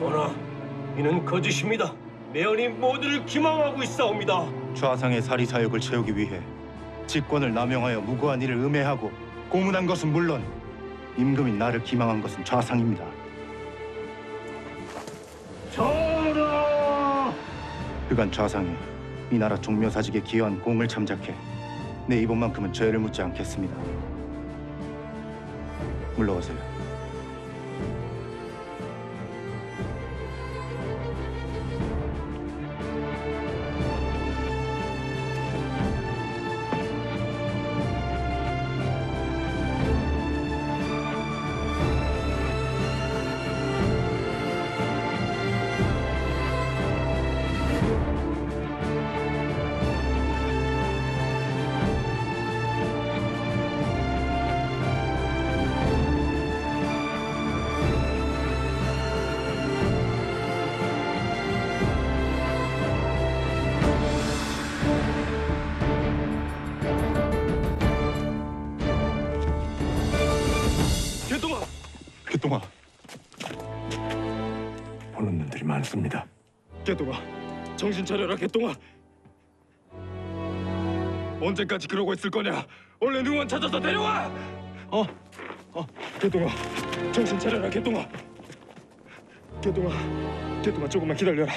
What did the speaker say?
전하, 이는 거짓입니다. 매연이 모두를 기망하고 있사옵니다. 좌상의 사리 사욕을 채우기 위해 직권을 남용하여 무고한 일을 음해하고 고문한 것은 물론 임금이 나를 기망한 것은 좌상입니다. 전하! 그간 좌상이 이 나라 종묘사직에 기여한 공을 참작해 내 이번만큼은 죄를 묻지 않겠습니다. 물러가세요. 개똥아, 보는 눈들이 많습니다. 개동아, 정신 차려라, 개동아. 언제까지 그러고 있을 거냐? 얼른 응원 찾아서 데려와. 어, 어, 개동아, 정신 차려라, 개동아. 개동아, 개동아 조금만 기다려라.